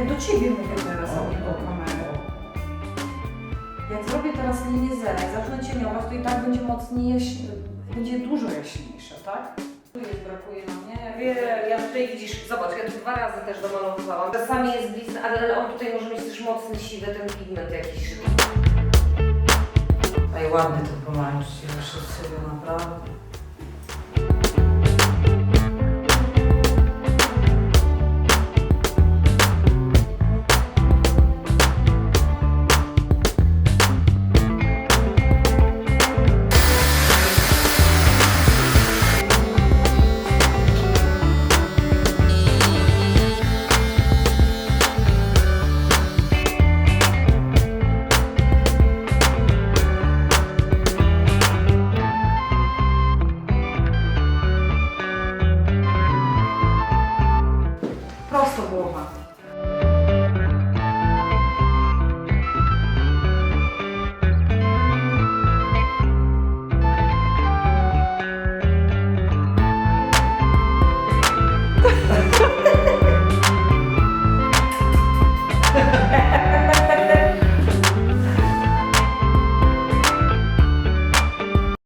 Ja do Ciebie mówię teraz, a nie do kamery. Jak zrobię teraz linię zero, zacznę cieniować, to i tak będzie mocniej, będzie dużo jaśniejsze, tak? Tu jest brakuje na mnie. Wiem, ja tutaj widzisz, zobacz, ja tu dwa razy też domalowywałam. Czasami jest blizna, ale on tutaj może mieć też mocny, siwy ten pigment jakiś. Aj, ładny ten pomarańcz, ja muszę sobie naprawdę. Бога.